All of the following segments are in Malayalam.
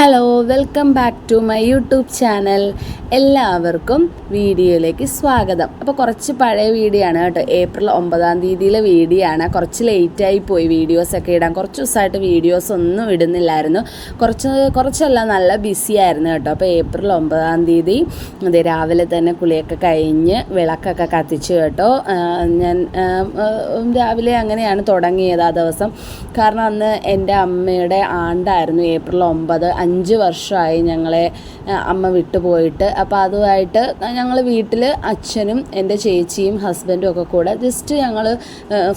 Hello welcome back to my YouTube channel എല്ലാവർക്കും വീഡിയോയിലേക്ക് സ്വാഗതം. അപ്പോൾ കുറച്ച് പഴയ വീഡിയോ ആണ് കേട്ടോ. ഏപ്രിൽ ഒമ്പതാം തീയതിയിലെ വീഡിയോ ആണ്. കുറച്ച് ലേറ്റായി പോയി വീഡിയോസൊക്കെ ഇടാൻ. കുറച്ച് ദിവസമായിട്ട് വീഡിയോസ് ഒന്നും ഇടുന്നില്ലായിരുന്നു. കുറച്ച് കുറച്ചല്ല നല്ല ബിസി ആയിരുന്നു കേട്ടോ. അപ്പോൾ ഏപ്രിൽ ഒമ്പതാം തീയതി അതെ രാവിലെ തന്നെ കുളിയൊക്കെ കഴിഞ്ഞ് വിളക്കൊക്കെ കത്തിച്ചു കേട്ടോ. ഞാൻ രാവിലെ അങ്ങനെയാണ് തുടങ്ങിയത് ആ ദിവസം. കാരണം അന്ന് എന്റെ അമ്മയുടെ ആണ്ടായിരുന്നു ഏപ്രിൽ ഒമ്പത് അഞ്ച് വർഷമായി ഞങ്ങളെ അമ്മ വിട്ടുപോയിട്ട്. അപ്പോൾ അതുമായിട്ട് ഞങ്ങൾ വീട്ടിൽ അച്ഛനും എന്റെ ചേച്ചിയും ഹസ്ബൻഡും ഒക്കെ കൂടെ ജസ്റ്റ് ഞങ്ങൾ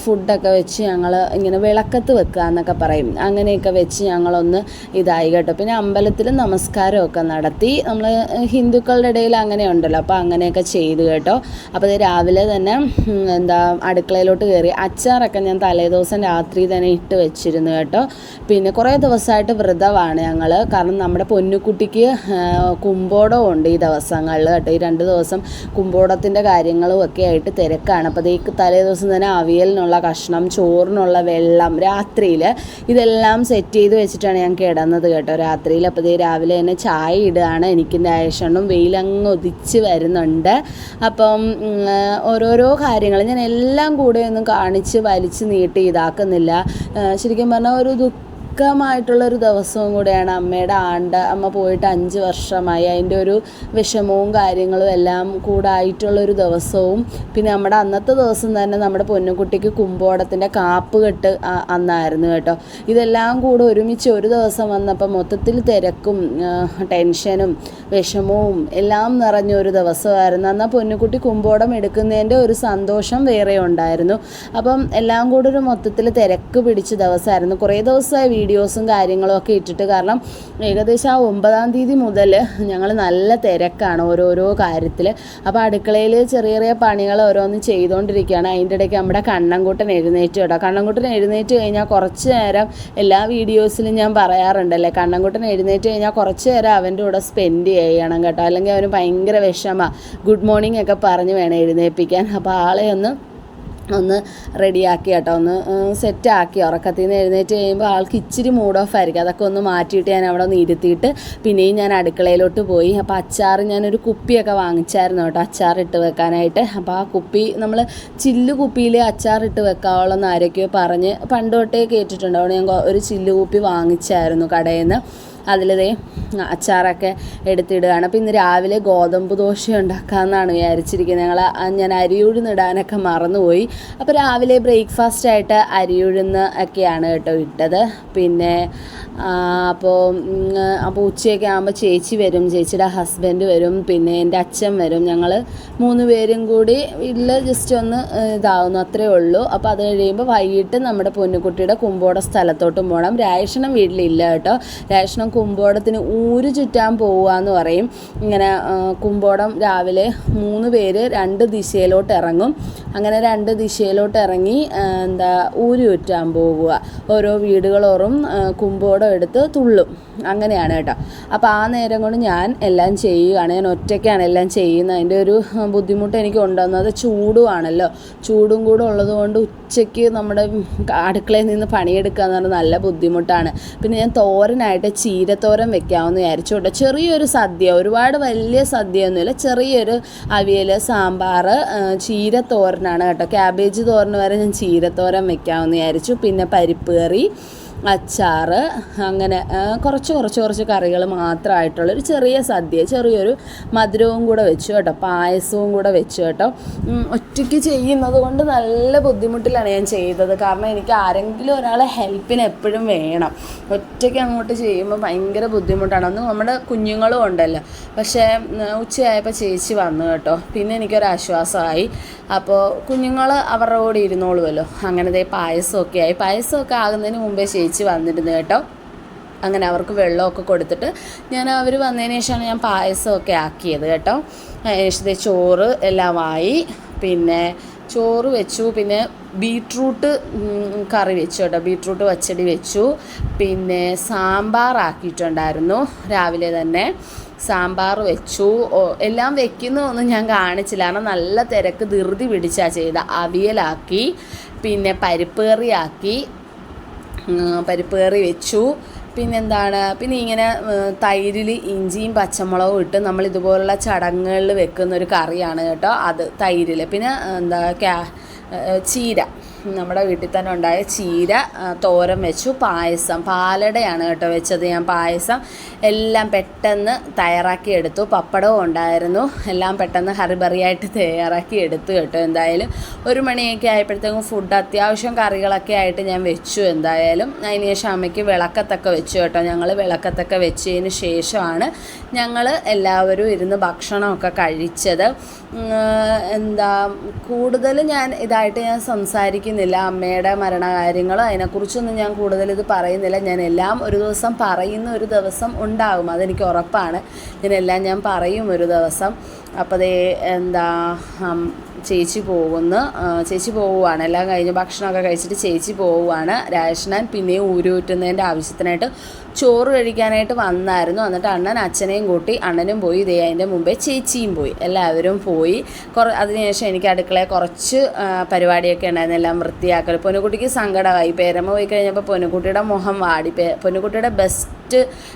ഫുഡൊക്കെ വെച്ച് ഞങ്ങൾ ഇങ്ങനെ വിളക്കത്ത് വെക്കുക എന്നൊക്കെ പറയും. അങ്ങനെയൊക്കെ വെച്ച് ഞങ്ങളൊന്ന് ഇതായി കേട്ടോ. പിന്നെ അമ്പലത്തിൽ നമസ്കാരമൊക്കെ നടത്തി. നമ്മൾ ഹിന്ദുക്കളുടെ ഇടയിൽ അങ്ങനെ ഉണ്ടല്ലോ. അപ്പോൾ അങ്ങനെയൊക്കെ ചെയ്തു കേട്ടോ. അപ്പോൾ അത് രാവിലെ തന്നെ എന്താ അടുക്കളയിലോട്ട് കയറി അച്ചാറൊക്കെ ഞാൻ തലേദിവസം രാത്രി തന്നെ ഇട്ട് വെച്ചിരുന്നു കേട്ടോ. പിന്നെ കുറേ ദിവസമായിട്ട് വ്രതമാണ് ഞങ്ങൾ കാരണം നമ്മുടെ പൊന്നുക്കുട്ടിക്ക് കുമ്പോടവും കുമ്പോടം ഉണ്ട് ഈ ദിവസങ്ങളിൽ കേട്ടോ. ഈ രണ്ട് ദിവസം കുമ്പോടത്തിന്റെ കാര്യങ്ങളും ഒക്കെ ആയിട്ട് തിരക്കാണ്. അപ്പോൾ ഈ തലേ ദിവസം തന്നെ അവിയലിനുള്ള കഷ്ണം ചോറിനുള്ള വെള്ളം രാത്രിയിൽ ഇതെല്ലാം സെറ്റ് ചെയ്ത് വെച്ചിട്ടാണ് ഞാൻ കിടന്നത് കേട്ടോ രാത്രിയിൽ അപ്പോൾ ദേ രാവിലെ തന്നെ ചായ ഇടുകയാണ്. എനിക്ക് ഡയഷണും വെയിലങ്ങ് ഒതിച്ച് വരുന്നുണ്ട്. അപ്പം ഓരോരോ കാര്യങ്ങൾ ഞാൻ എല്ലാം കൂടെ ഒന്നും കാണിച്ച് വലിച്ച് നീട്ടി ഇതാക്കുന്നില്ല. ശരിക്കും പറഞ്ഞാൽ ഒരു ദുഃഖമായിട്ടുള്ള ഒരു ദിവസവും കൂടെയാണ് അമ്മയുടെ ആണ്ട് അമ്മ പോയിട്ട് അഞ്ച് വർഷമായി. അതിന്റെ ഒരു വിഷമവും കാര്യങ്ങളും എല്ലാം കൂടായിട്ടുള്ളൊരു ദിവസവും. പിന്നെ നമ്മുടെ അന്നത്തെ ദിവസം തന്നെ നമ്മുടെ പൊന്നുകുട്ടിക്ക് കുമ്പോടത്തിന്റെ കാപ്പ് കെട്ട് അന്നായിരുന്നു കേട്ടോ. ഇതെല്ലാം കൂടെ ഒരുമിച്ച് ഒരു ദിവസം വന്നപ്പോൾ മൊത്തത്തിൽ തിരക്കും ടെൻഷനും വിഷമവും എല്ലാം നിറഞ്ഞ ഒരു ദിവസമായിരുന്നു. എന്നാൽ പൊന്നുകുട്ടി കുമ്പോടം എടുക്കുന്നതിന്റെ ഒരു സന്തോഷം വേറെ ഉണ്ടായിരുന്നു. അപ്പം എല്ലാം കൂടെ ഒരു മൊത്തത്തിൽ തിരക്ക് പിടിച്ച ദിവസമായിരുന്നു. കുറേ ദിവസമായി വീഡിയോസും കാര്യങ്ങളും ഒക്കെ ഇട്ടിട്ട് കാരണം ഏകദേശം ആ ഒമ്പതാം തീയതി മുതൽ ഞങ്ങൾ നല്ല തിരക്കാണ് ഓരോരോ കാര്യത്തിൽ അപ്പോൾ അടുക്കളയിൽ ചെറിയ ചെറിയ പണികൾ ഓരോന്ന് ചെയ്തുകൊണ്ടിരിക്കുകയാണ് അതിന്റെ ഇടയ്ക്ക് നമ്മുടെ കണ്ണൻകുട്ടൻ എഴുന്നേറ്റ് കേട്ടോ. കണ്ണൻകുട്ടൻ എഴുന്നേറ്റ് കഴിഞ്ഞാൽ കുറച്ച് നേരം എല്ലാ വീഡിയോസിലും ഞാൻ പറയാറുണ്ടല്ലേ കണ്ണൻകുട്ടൻ എഴുന്നേറ്റ് കഴിഞ്ഞാൽ കുറച്ച് നേരം അവന്റെ കൂടെ സ്പെൻഡ് ചെയ്യണം കേട്ടോ. അല്ലെങ്കിൽ അവന് ഭയങ്കര വിഷമ. ഗുഡ് മോർണിംഗ് ഒക്കെ പറഞ്ഞ് വേണം എഴുന്നേൽപ്പിക്കാൻ. അപ്പോൾ ആളെ ഒന്ന് ഒന്ന് റെഡിയാക്കി കേട്ടോ. ഒന്ന് സെറ്റാക്കി ഉറക്കത്തിൽ നിന്ന് എഴുന്നേറ്റ് കഴിയുമ്പോൾ ആൾക്ക് ഇച്ചിരി മൂഡ് ഓഫ് ആയിരിക്കും. അതൊക്കെ ഒന്ന് മാറ്റിയിട്ട് ഞാൻ അവിടെ ഒന്ന് ഇരുത്തിയിട്ട് പിന്നെയും ഞാൻ അടുക്കളയിലോട്ട് പോയി. അപ്പോൾ അച്ചാർ ഞാനൊരു കുപ്പിയൊക്കെ വാങ്ങിച്ചായിരുന്നു കേട്ടോ. അച്ചാർ ഇട്ട് വെക്കാനായിട്ട്. അപ്പോൾ ആ കുപ്പി നമ്മൾ ചില്ല് കുപ്പിയിൽ അച്ചാർ ഇട്ട് വെക്കാവുള്ളൂ എന്ന് ആരൊക്കെയോ പറഞ്ഞ് പണ്ട് തൊട്ടേ കേട്ടിട്ടുണ്ട്. ഞാൻ ഒരു ചില്ല് കുപ്പി വാങ്ങിച്ചായിരുന്നു കടയിൽ നിന്ന് അതിലിതേ അച്ചാറൊക്കെ എടുത്തിടുകയാണ്. അപ്പോൾ ഇന്ന് രാവിലെ ഗോതമ്പ് ദോശ ഉണ്ടാക്കാമെന്നാണ് വിചാരിച്ചിരിക്കുന്നത്. ഞങ്ങൾ ഞാൻ അരി അരിയുഴുന്നിടാനൊക്കെ മറന്നുപോയി. അപ്പോൾ രാവിലെ ബ്രേക്ക്ഫാസ്റ്റ് ആയിട്ട് അരി അരിയുഴുന്ന് ഒക്കെയാണ് കേട്ടോ ഇട്ടത്. പിന്നെ അപ്പോൾ അപ്പോൾ ഉച്ചയൊക്കെ ആകുമ്പോൾ ചേച്ചി വരും ചേച്ചിയുടെ ഹസ്ബൻഡ് വരും പിന്നെ എന്റെ അച്ഛൻ വരും. ഞങ്ങൾ മൂന്ന് പേരും കൂടി ഇല്ല ജസ്റ്റ് ഒന്ന് ഇതാവുന്നു അത്രേ ഉള്ളൂ. അപ്പോൾ അത് കഴിയുമ്പോൾ വൈകിട്ട് നമ്മുടെ പൊന്നുകുട്ടിയുടെ കുമ്പോട സ്ഥലത്തോട്ടും പോകണം രാഷണം വീട്ടിലില്ല കേട്ടോ. രാഷണം കുമ്പോടത്തിന് ഊര് ചുറ്റാൻ പോവുകയെന്ന് പറയും. ഇങ്ങനെ കുമ്പോടം രാവിലെ മൂന്ന് പേര് രണ്ട് ദിശയിലോട്ട് ഇറങ്ങും. അങ്ങനെ രണ്ട് ദിശയിലോട്ട് ഇറങ്ങി എന്താ ഊര് ചുറ്റാൻ പോകുക ഓരോ വീടുകളോറും കുമ്പോടം എടുത്ത് തുള്ളും. അങ്ങനെയാണ് കേട്ടോ. അപ്പോൾ ആ നേരം കൊണ്ട് ഞാൻ എല്ലാം ചെയ്യുകയാണ്. ഞാൻ ഒറ്റയ്ക്കാണ് എല്ലാം ചെയ്യുന്നത്. അതിന്റെ ഒരു ബുദ്ധിമുട്ട് എനിക്ക് ഉണ്ടാകുന്നത് ചൂടുവാണല്ലോ. ചൂടും കൂടെ ഉള്ളതുകൊണ്ട് ഉച്ചയ്ക്ക് നമ്മുടെ അടുക്കളയിൽ നിന്ന് പണിയെടുക്കുക എന്ന് പറഞ്ഞാൽ നല്ല ബുദ്ധിമുട്ടാണ്. പിന്നെ ഞാൻ തോരനായിട്ട് ചീരത്തോരൻ വെക്കാമെന്ന് വിചാരിച്ചു ചെറിയൊരു സദ്യ ഒരുപാട് വലിയ സദ്യ സദ്യയൊന്നുമില്ല. ചെറിയൊരു അവിയൽ സാമ്പാർ ചീരത്തോരനാണ് കേട്ടോ. ക്യാബേജ് തോരന് വരെ ഞാൻ ചീരത്തോരൻ വെക്കാമെന്ന് വിചാരിച്ചു. പിന്നെ പരിപ്പ് കറി അച്ചാറ് അങ്ങനെ കുറച്ച് കുറച്ച് കുറച്ച് കറികൾ മാത്രമായിട്ടുള്ള ഒരു ചെറിയ സദ്യ ചെറിയൊരു മധുരവും കൂടെ വെച്ചു കേട്ടോ പായസവും കൂടെ വെച്ചു കേട്ടോ. ഒറ്റയ്ക്ക് ചെയ്യുന്നത് കൊണ്ട് നല്ല ബുദ്ധിമുട്ടിലാണ് ഞാൻ ചെയ്തത്. കാരണം എനിക്ക് ആരെങ്കിലും ഒരാളെ ഹെൽപ്പിന് എപ്പോഴും വേണം. ഒറ്റയ്ക്ക് അങ്ങോട്ട് ചെയ്യുമ്പോൾ ഭയങ്കര ബുദ്ധിമുട്ടാണ്. അന്ന് നമ്മുടെ കുഞ്ഞുങ്ങളും ഉണ്ടല്ലോ. പക്ഷേ ഉച്ചയായപ്പോൾ ചേച്ചി വന്നു കേട്ടോ. പിന്നെ എനിക്കൊരു ആശ്വാസമായി അപ്പോൾ കുഞ്ഞുങ്ങൾ അവരുടെ കൂടെ ഇരുന്നോളുമല്ലോ അങ്ങനത്തെ പായസമൊക്കെ ആയി. പായസമൊക്കെ ആകുന്നതിന് മുമ്പേ ചേച്ചി വന്നിരുന്നു കേട്ടോ. അങ്ങനെ അവർക്ക് വെള്ളമൊക്കെ കൊടുത്തിട്ട് ഞാൻ അവർ വന്നതിന് ശേഷമാണ് ഞാൻ പായസമൊക്കെ ആക്കിയത് കേട്ടോ. അതിനുശേഷത്തെ ചോറ് എല്ലാം ആയി. പിന്നെ ചോറ് വെച്ചു. പിന്നെ ബീട്രൂട്ട് കറി വെച്ചു കേട്ടോ. ബീട്രൂട്ട് പച്ചടി വെച്ചു. പിന്നെ സാമ്പാർ ആക്കിയിട്ടുണ്ടായിരുന്നു രാവിലെ തന്നെ. സാമ്പാർ വെച്ചു. എല്ലാം വെക്കുന്നതൊന്നും ഞാൻ കാണിച്ചില്ല. കാരണം നല്ല തിരക്ക് ധൃതി പിടിച്ചാ ചെയ്ത. അവിയലാക്കി. പിന്നെ പരിപ്പ് കറിയാക്കി. ഉം, പരിപ്പ് കറി വെച്ചു. പിന്നെന്താണ് പിന്നെ ഇങ്ങനെ തൈരിൽ ഇഞ്ചിയും പച്ചമുളകും ഇട്ട് നമ്മൾ ഇതുപോലുള്ള ചടങ്ങുകളിൽ വെക്കുന്ന ഒരു കറിയാണ് കേട്ടോ അത് തൈരിൽ പിന്നെ എന്താ ക്യാ ചീര. നമ്മുടെ വീട്ടിൽ തന്നെ ഉണ്ടായ ചീര തോരം തോരൻ വെച്ചു പായസം. പാലടയാണ് കേട്ടോ വെച്ചത് ഞാൻ പായസം. എല്ലാം പെട്ടെന്ന് തയ്യാറാക്കി എടുത്തു. പപ്പടവും ഉണ്ടായിരുന്നു. എല്ലാം പെട്ടെന്ന് ഹറിബറിയായിട്ട് തയ്യാറാക്കി എടുത്തു കേട്ടോ എന്തായാലും. ഒരു മണിയൊക്കെ ആയപ്പോഴത്തേക്കും ഫുഡ് അത്യാവശ്യം കറികളൊക്കെ ആയിട്ട് ഞാൻ വെച്ചു എന്തായാലും. അതിന് ശേഷം അമ്മയ്ക്ക് വിളക്കത്തൊക്കെ വെച്ചു കേട്ടോ. ഞങ്ങൾ വിളക്കത്തൊക്കെ വെച്ചതിന് ശേഷമാണ് ഞങ്ങൾ എല്ലാവരും ഇരുന്ന് ഭക്ഷണമൊക്കെ കഴിച്ചത്. എന്താ കൂടുതൽ ഞാൻ ഇതായിട്ട് ഞാൻ സംസാരിക്കുന്നില്ല അമ്മയുടെ മരണകാര്യങ്ങൾ അതിനെക്കുറിച്ചൊന്നും ഞാൻ കൂടുതൽ ഇത് പറയുന്നില്ല. ഞാൻ എല്ലാം ഒരു ദിവസം പറയുന്ന ഒരു ദിവസം ഉണ്ടാകും. അതെനിക്ക് ഉറപ്പാണ്. ഞാൻ എല്ലാം ഞാൻ പറയും ഒരു ദിവസം. അപ്പോൾ അതേ എന്താ ചേച്ചി പോകുന്നു. ചേച്ചി പോവുകയാണ് എല്ലാം കഴിഞ്ഞ് ഭക്ഷണമൊക്കെ കഴിച്ചിട്ട് ചേച്ചി പോവുകയാണ് രാഷ്ണൻ പിന്നെയും ഊരൂറ്റുന്നതിന്റെ ആവശ്യത്തിനായിട്ട് ചോറ് കഴിക്കാനായിട്ട് വന്നായിരുന്നു. എന്നിട്ട് അണ്ണൻ അച്ഛനെയും കൂട്ടി അണ്ണനും പോയി. ഇതേ അതിന്റെ മുമ്പേ ചേച്ചിയും പോയി. എല്ലാവരും പോയി. കുറ അതിനുശേഷം എനിക്ക് അടുക്കളയിൽ കുറച്ച് പരിപാടിയൊക്കെ ഉണ്ടായിരുന്നു. എല്ലാം വൃത്തിയാക്കൽ. പൊന്നുകുട്ടിക്ക് സങ്കടമായി. പേരമ്മ പോയി കഴിഞ്ഞപ്പോൾ പൊന്നുകുട്ടിയുടെ മുഖം വാടി. പൊന്നുകുട്ടിയുടെ ബെസ്റ്റ്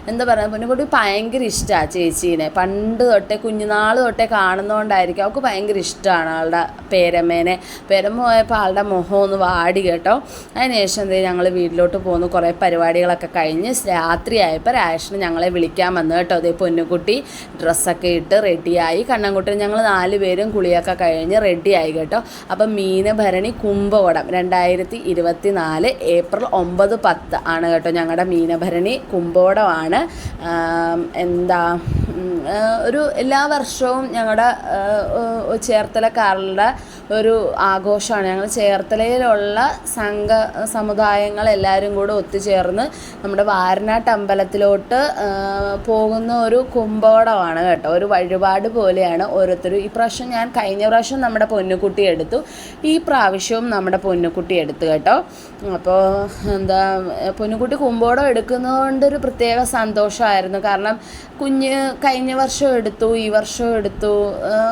എന്താ പറയുക പൊന്നുകുട്ടി ഭയങ്കര ഇഷ്ടമാണ് ചേച്ചീനെ. പണ്ട് തൊട്ടേ കുഞ്ഞുനാൾ തൊട്ടേ കാണുന്നതുകൊണ്ടായിരിക്കും അവൾക്ക് ഭയങ്കര ഇഷ്ടമാണ് ആളുടെ പേരമ്മേനെ. പേരമ്മ പോയപ്പോൾ ആളുടെ മുഖം ഒന്ന് വാടി കേട്ടോ. അതിനുശേഷം എന്തെങ്കിലും ഞങ്ങൾ വീട്ടിലോട്ട് പോന്നു. കുറേ പരിപാടികളൊക്കെ കഴിഞ്ഞ് രാത്രിയായപ്പോൾ രാഷന് ഞങ്ങളെ വിളിക്കാൻ വന്നു കേട്ടോ. അതേ പൊന്നുകുട്ടി ഡ്രസ്സൊക്കെ ഇട്ട് റെഡിയായി. കണ്ണൻകുട്ടി ഞങ്ങൾ നാല് പേരും കുളിയൊക്കെ കഴിഞ്ഞ് റെഡിയായി കേട്ടോ. അപ്പം മീനഭരണി കുംഭകോടം രണ്ടായിരത്തി ഇരുപത്തി നാല് ഏപ്രിൽ ഒമ്പത് പത്ത് ആണ് കേട്ടോ ഞങ്ങളുടെ മീനഭരണി കുംഭകോടമാണ് ആം, എന്താ ഒരു എല്ലാ വർഷവും ഞങ്ങളുടെ ചേർത്തലക്കാരുടെ ഒരു ആഘോഷമാണ്. ഞങ്ങൾ ചേർത്തലയിലുള്ള സംഘ സമുദായങ്ങൾ എല്ലാവരും കൂടെ ഒത്തുചേർന്ന് നമ്മുടെ വാരനാട്ട് അമ്പലത്തിലോട്ട് പോകുന്ന ഒരു കുമ്പോടമാണ് കേട്ടോ. ഒരു വഴിപാട് പോലെയാണ് ഓരോരുത്തരും. ഈ പ്രാവശ്യം ഞാൻ കഴിഞ്ഞ പ്രാവശ്യം നമ്മുടെ പൊന്നുകുട്ടി എടുത്തു. ഈ പ്രാവശ്യവും നമ്മുടെ പൊന്നുകുട്ടി എടുത്തു കേട്ടോ. അപ്പോൾ എന്താ പൊന്നുകുട്ടി കുമ്പോടം എടുക്കുന്നതുകൊണ്ട് ഒരു പ്രത്യേക സന്തോഷമായിരുന്നു. കാരണം കുഞ്ഞ് കഴിഞ്ഞ വർഷം എടുത്തു ഈ വർഷം എടുത്തു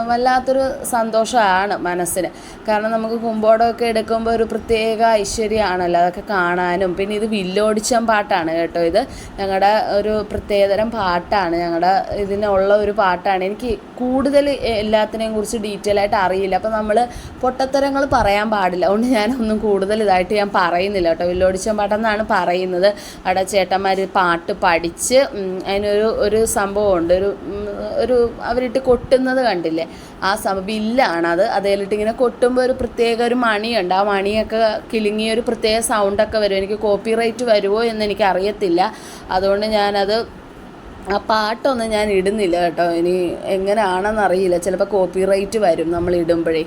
വല്ലാത്തൊരു സന്തോഷമാണ് മനസ്സിന്. കാരണം നമുക്ക് കുമ്പോടമൊക്കെ എടുക്കുമ്പോൾ ഒരു പ്രത്യേക ഐശ്വര്യമാണല്ലോ അതൊക്കെ കാണാനും. പിന്നെ ഇത് വില്ലോടിച്ചം പാട്ടാണ് കേട്ടോ ഇത്. ഞങ്ങളുടെ ഒരു പ്രത്യേകതരം പാട്ടാണ്. ഞങ്ങളുടെ ഇതിനുള്ള ഒരു പാട്ടാണ്. എനിക്ക് കൂടുതൽ എല്ലാത്തിനെയും കുറിച്ച് ഡീറ്റെയിൽ ആയിട്ട് അറിയില്ല. അപ്പോൾ നമ്മൾ പൊട്ടത്തരങ്ങൾ പറയാൻ പാടില്ല. അതുകൊണ്ട് ഞാനൊന്നും കൂടുതൽ ഇതായിട്ട് ഞാൻ പറയുന്നില്ല കേട്ടോ. വില്ലോടിച്ചം പാട്ടെന്നാണ് പറയുന്നത്. അവിടെ ചേട്ടന്മാർ പാട്ട് പഠിച്ച് അതിനൊരു ഒരു സംഭവമുണ്ട്. ഒരു ഒരു അവരിട്ട് കൊട്ടുന്നത് കണ്ടില്ലേ? ആ സംഭവം ഇല്ലാണ് അത്. അതേലിട്ട് ഇങ്ങനെ കൊട്ടുമ്പോൾ ഒരു പ്രത്യേക ഒരു മണിയുണ്ട്. ആ മണിയൊക്കെ കിളിങ്ങിയ ഒരു പ്രത്യേക സൗണ്ടൊക്കെ വരും. എനിക്ക് കോപ്പി റൈറ്റ് വരുമോ എന്ന് എനിക്ക് അറിയത്തില്ല അതുകൊണ്ട് ഞാനത് ആ പാട്ടൊന്നും ഞാൻ ഇടുന്നില്ല കേട്ടോ. ഇനി എങ്ങനെയാണെന്ന് അറിയില്ല. ചിലപ്പോൾ കോപ്പി റൈറ്റ് വരും നമ്മൾ ഇടുമ്പോഴേ.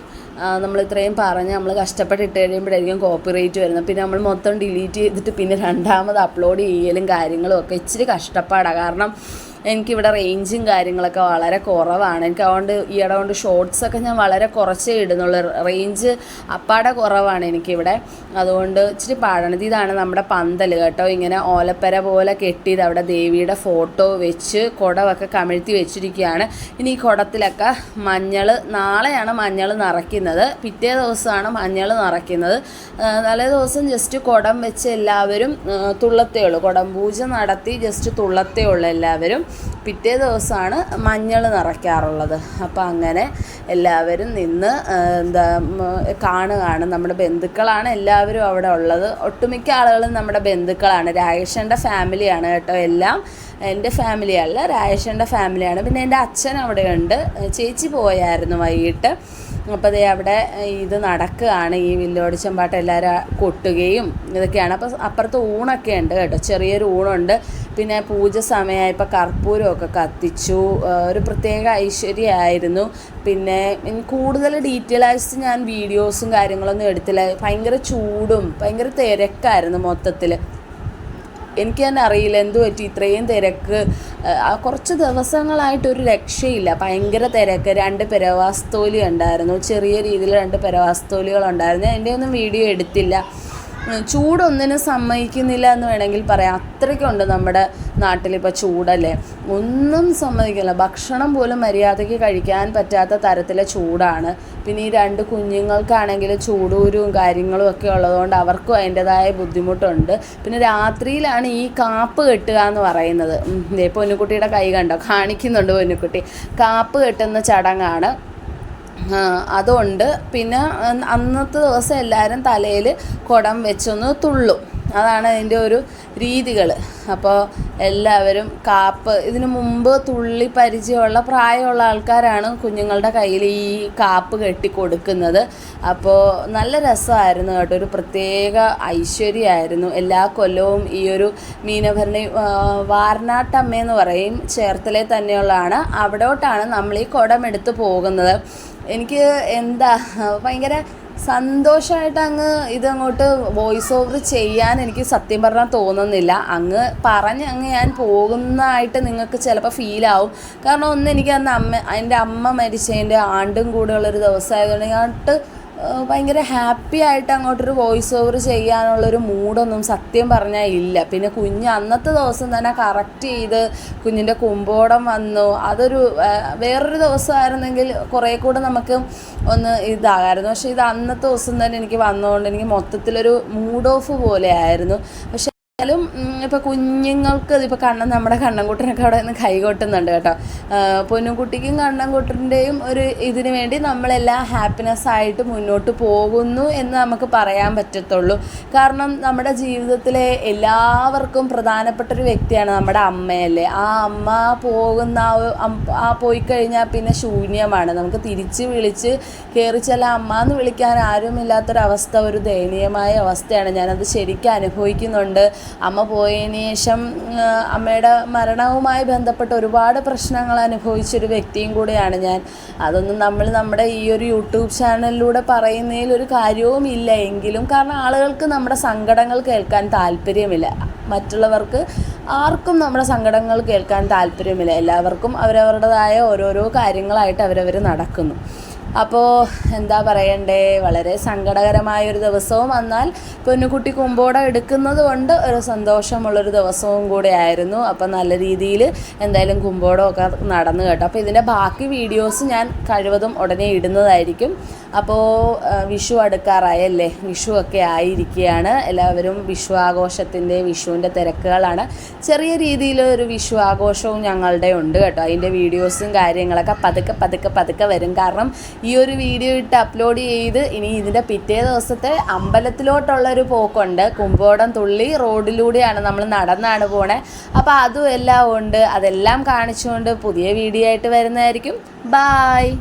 നമ്മൾ ഇത്രയും പറഞ്ഞ് നമ്മൾ കഷ്ടപ്പെട്ട് ഇട്ട് കഴിയുമ്പോഴായിരിക്കും കോപ്പി റൈറ്റ് വരുന്നത്. പിന്നെ നമ്മൾ മൊത്തം ഡിലീറ്റ് ചെയ്തിട്ട് പിന്നെ രണ്ടാമത് അപ്ലോഡ് ചെയ്യലും കാര്യങ്ങളും ഒക്കെ ഇച്ചിരി കഷ്ടപ്പാടാണ് കാരണം എനിക്കിവിടെ റേഞ്ചും കാര്യങ്ങളൊക്കെ വളരെ കുറവാണ്. എനിക്ക് അതുകൊണ്ട് ഈയിടെ കൊണ്ട് ഷോർട്സ് ഒക്കെ ഞാൻ വളരെ കുറച്ചേ ഇടുന്നുള്ളൂ. റേഞ്ച് അപ്പാടെ കുറവാണ് എനിക്കിവിടെ. അതുകൊണ്ട് ഇച്ചിരി പാടാണ് ഇത് ഇതാണ് നമ്മുടെ പന്തൽ കേട്ടോ. ഇങ്ങനെ ഓലപ്പര പോലെ കെട്ടിയത് അവിടെ ദേവിയുടെ ഫോട്ടോ വെച്ച് കുടമൊക്കെ കമിഴ്ത്തി വെച്ചിരിക്കുകയാണ്. ഇനി ഈ കുടത്തിലൊക്കെ മഞ്ഞൾ നാളെയാണ് മഞ്ഞൾ നിറയ്ക്കുന്നത്. പിറ്റേ ദിവസമാണ് മഞ്ഞൾ നിറയ്ക്കുന്നത്. നല്ല ദിവസം ജസ്റ്റ് കുടം വെച്ച് എല്ലാവരും തുള്ളത്തേ ഉള്ളൂ. കുടം പൂജ നടത്തി ജസ്റ്റ് തുള്ളത്തേ ഉള്ളൂ എല്ലാവരും. പിറ്റേ ദിവസമാണ് മഞ്ഞൾ നിറയ്ക്കാറുള്ളത്. അപ്പോൾ അങ്ങനെ എല്ലാവരും നിന്ന് എന്താ കാണുകയാണ്. നമ്മുടെ ബന്ധുക്കളാണ് എല്ലാവരും അവിടെ ഉള്ളത്. ഒട്ടുമിക്ക ആളുകളും നമ്മുടെ ബന്ധുക്കളാണ്. രാജേഷന്റെ ഫാമിലിയാണ് കേട്ടോ എല്ലാം. എന്റെ ഫാമിലിയല്ല രാജേഷന്റെ ഫാമിലിയാണ്. പിന്നെ എന്റെ അച്ഛൻ അവിടെയുണ്ട്. ചേച്ചി പോയായിരുന്നു വൈകിട്ട്. അപ്പോൾ ദേ അവിടെ ഇത് നടക്കുകയാണ്. ഈ വില്ലോടിച്ചമ്പാട്ട് എല്ലാവരും കൊട്ടുകയും ഇതൊക്കെയാണ്. അപ്പോൾ അപ്പുറത്ത് ഊണൊക്കെ ഉണ്ട് കേട്ടോ. ചെറിയൊരു ഊണുണ്ട്. പിന്നെ പൂജ സമയമായപ്പോൾ കർപ്പൂരമൊക്കെ കത്തിച്ചു. ഒരു പ്രത്യേക ഐശ്വര്യമായിരുന്നു. പിന്നെ കൂടുതൽ ഡീറ്റെയിൽ ആയിട്ട് ഞാൻ വീഡിയോസും കാര്യങ്ങളൊന്നും എടുത്തില്ല. ഭയങ്കര ചൂടും ഭയങ്കര തിരക്കായിരുന്നു മൊത്തത്തിൽ എനിക്ക് തന്നെ അറിയില്ല എന്തു പറ്റി? ഇത്രയും തിരക്ക്. കുറച്ച് ദിവസങ്ങളായിട്ട് ഒരു രക്ഷയില്ല. ഭയങ്കര തിരക്ക്. രണ്ട് പെരവാസ്തോലി ഉണ്ടായിരുന്നു. ചെറിയ രീതിയിൽ രണ്ട് പെരവാസ്തോലികൾ ഉണ്ടായിരുന്നു എന്റെ ഒന്നും വീഡിയോ എടുത്തില്ല. ചൂടൊന്നിനും സമ്മതിക്കുന്നില്ല എന്ന് വേണമെങ്കിൽ പറയാം. അത്രയ്ക്കുണ്ട് നമ്മുടെ നാട്ടിലിപ്പോൾ ചൂടല്ലേ? ഒന്നും സമ്മതിക്കില്ല. ഭക്ഷണം പോലും മര്യാദയ്ക്ക് കഴിക്കാൻ പറ്റാത്ത തരത്തിലെ ചൂടാണ്. പിന്നെ ഈ രണ്ട് കുഞ്ഞുങ്ങൾക്കാണെങ്കിൽ ചൂടൂരും കാര്യങ്ങളും ഒക്കെ ഉള്ളതുകൊണ്ട് അവർക്കും അതിന്റെതായ ബുദ്ധിമുട്ടുണ്ട്. പിന്നെ രാത്രിയിലാണ് ഈ കാപ്പ് കെട്ടുക എന്ന് പറയുന്നത്. പൊന്നുകുട്ടിയുടെ കൈ കണ്ടോ? കാണിക്കുന്നുണ്ട് പൊന്നുകുട്ടി. കാപ്പ് കെട്ടുന്ന ചടങ്ങാണ്. അതുകൊണ്ട് പിന്നെ അന്നത്തെ ദിവസം എല്ലാവരും തലയിൽ കുടം വെച്ചൊന്ന് തുള്ളും. അതാണ് അതിന്റെ ഒരു രീതികൾ അപ്പോൾ എല്ലാവരും കാപ്പ് ഇതിന് മുമ്പ് തുള്ളി പരിചയമുള്ള പ്രായമുള്ള ആൾക്കാരാണ് കുഞ്ഞുങ്ങളുടെ കയ്യിൽ ഈ കാപ്പ് കെട്ടി കൊടുക്കുന്നത്. അപ്പോൾ നല്ല രസമായിരുന്നു കേട്ടോ. ഒരു പ്രത്യേക ഐശ്വര്യമായിരുന്നു. എല്ലാ കൊല്ലവും ഈ ഒരു മീനഭരണി വാർനാട്ടമ്മയെന്ന് പറയും ചേർത്തലയിൽ തന്നെയുള്ളതാണ്. അവിടോട്ടാണ് നമ്മൾ ഈ കുടമെടുത്ത് പോകുന്നത്. എനിക്ക് എന്താ ഭയങ്കര സന്തോഷമായിട്ട് അങ്ങ് ഇതങ്ങോട്ട് വോയിസ് ഓവർ ചെയ്യാൻ എനിക്ക് സത്യം പറഞ്ഞാൽ തോന്നുന്നില്ല. അങ്ങ് പറഞ്ഞ് അങ്ങ് ഞാൻ പോകുന്നതായിട്ട് നിങ്ങൾക്ക് ചിലപ്പോൾ ഫീലാവും കാരണം ഒന്ന് എനിക്ക് അന്ന് അമ്മ എന്റെ അമ്മ മരിച്ചതിന്റെ ആണ്ടും കൂടെയുള്ളൊരു ദിവസമായതുകൊണ്ട് ഞാനിട്ട് ഭയങ്കര ഹാപ്പി ആയിട്ട് അങ്ങോട്ടൊരു വോയിസ് ഓവർ ചെയ്യാനുള്ളൊരു മൂഡൊന്നും സത്യം പറഞ്ഞാൽ ഇല്ല. പിന്നെ കുഞ്ഞ് അന്നത്തെ ദിവസം തന്നെ കറക്റ്റ് ചെയ്ത് കുഞ്ഞിന്റെ കുമ്പോടം വന്നു. അതൊരു വേറൊരു ദിവസമായിരുന്നെങ്കിൽ കുറേ കൂടെ നമുക്ക് ഒന്ന് ഇതാകായിരുന്നു. പക്ഷേ ഇത് അന്നത്തെ ദിവസം തന്നെ എനിക്ക് വന്നതുകൊണ്ട് എനിക്ക് മൊത്തത്തിലൊരു മൂഡ് ഓഫ് പോലെ ആയിരുന്നു. പക്ഷേ ഇപ്പോൾ കുഞ്ഞുങ്ങൾക്ക് ഇപ്പോൾ കണ്ണൻ നമ്മുടെ കണ്ണൻകുട്ടനൊക്കെ അവിടെ നിന്ന് കൈകൊട്ടുന്നുണ്ട് കേട്ടോ. പൊന്നുകുട്ടിക്കും കണ്ണൻകുട്ടന്റെയും ഒരു ഇതിന് വേണ്ടി നമ്മളെല്ലാം ഹാപ്പിനെസ് ആയിട്ട് മുന്നോട്ട് പോകുന്നു എന്ന് നമുക്ക് പറയാൻ പറ്റത്തുള്ളൂ. കാരണം നമ്മുടെ ജീവിതത്തിലെ എല്ലാവർക്കും പ്രധാനപ്പെട്ട ഒരു വ്യക്തിയാണ് നമ്മുടെ അമ്മയല്ലേ. ആ അമ്മ പോകുന്ന ആ പോയി കഴിഞ്ഞാൽ പിന്നെ ശൂന്യമാണ്. നമുക്ക് തിരിച്ച് വിളിച്ച് കയറി ചെല്ല അമ്മ എന്ന് വിളിക്കാൻ ആരുമില്ലാത്തൊരവസ്ഥ ഒരു ദയനീയമായ അവസ്ഥയാണ്. ഞാനത് ശരിക്കും അനുഭവിക്കുന്നുണ്ട്. അമ്മ പോയതിന് ശേഷം അമ്മയുടെ മരണവുമായി ബന്ധപ്പെട്ട് ഒരുപാട് പ്രശ്നങ്ങൾ അനുഭവിച്ചൊരു വ്യക്തിയും കൂടെയാണ് ഞാൻ. അതൊന്നും നമ്മൾ നമ്മുടെ ഈ ഒരു യൂട്യൂബ് ചാനലിലൂടെ പറയുന്നതിൽ ഒരു കാര്യവും ഇല്ല എങ്കിലും കാരണം ആളുകൾക്ക് നമ്മുടെ സങ്കടങ്ങൾ കേൾക്കാൻ താല്പര്യമില്ല. മറ്റുള്ളവർക്ക് ആർക്കും നമ്മുടെ സങ്കടങ്ങൾ കേൾക്കാൻ താല്പര്യമില്ല. എല്ലാവർക്കും അവരവരുടേതായ ഓരോരോ കാര്യങ്ങളായിട്ട് അവരവർ നടക്കുന്നു. അപ്പോൾ എന്താ പറയണ്ടേ? വളരെ സങ്കടകരമായ ഒരു ദിവസവും എന്നാൽ പൊന്നുകുട്ടി കുമ്പോടം എടുക്കുന്നത് കൊണ്ട് ഒരു സന്തോഷമുള്ളൊരു ദിവസവും കൂടെ ആയിരുന്നു. അപ്പോൾ നല്ല രീതിയിൽ എന്തായാലും കുമ്പോടമൊക്കെ നടന്നു കേട്ടോ. അപ്പോൾ ഇതിന്റെ ബാക്കി വീഡിയോസ് ഞാൻ കഴിവതും ഉടനെ ഇടുന്നതായിരിക്കും. അപ്പോൾ വിഷു അടുക്കാറായല്ലേ? വിഷു ഒക്കെ ആയിരിക്കുകയാണ് എല്ലാവരും വിഷു ആഘോഷത്തിന്റെ വിഷുവിന്റെ തിരക്കുകളാണ്. ചെറിയ രീതിയിലൊരു വിഷു ആഘോഷവും ഞങ്ങളുടെ ഉണ്ട് കേട്ടോ. അതിന്റെ വീഡിയോസും കാര്യങ്ങളൊക്കെ പതുക്കെ പതുക്കെ പതുക്കെ വരും. കാരണം ഈ ഒരു വീഡിയോ ഇട്ട് അപ്ലോഡ് ചെയ്ത് ഇനി ഇതിന്റെ പിറ്റേ ദിവസത്തെ അമ്പലത്തിലോട്ടുള്ളൊരു പോക്കുണ്ട്. കുമ്പോടം തുള്ളി റോഡിലൂടെയാണ് നമ്മൾ നടന്നാണ് പോണേ. അപ്പോൾ അതും എല്ലാം ഉണ്ട്. അതെല്ലാം കാണിച്ചുകൊണ്ട് പുതിയ വീഡിയോ ആയിട്ട് വരുന്നതായിരിക്കും. ബായ്!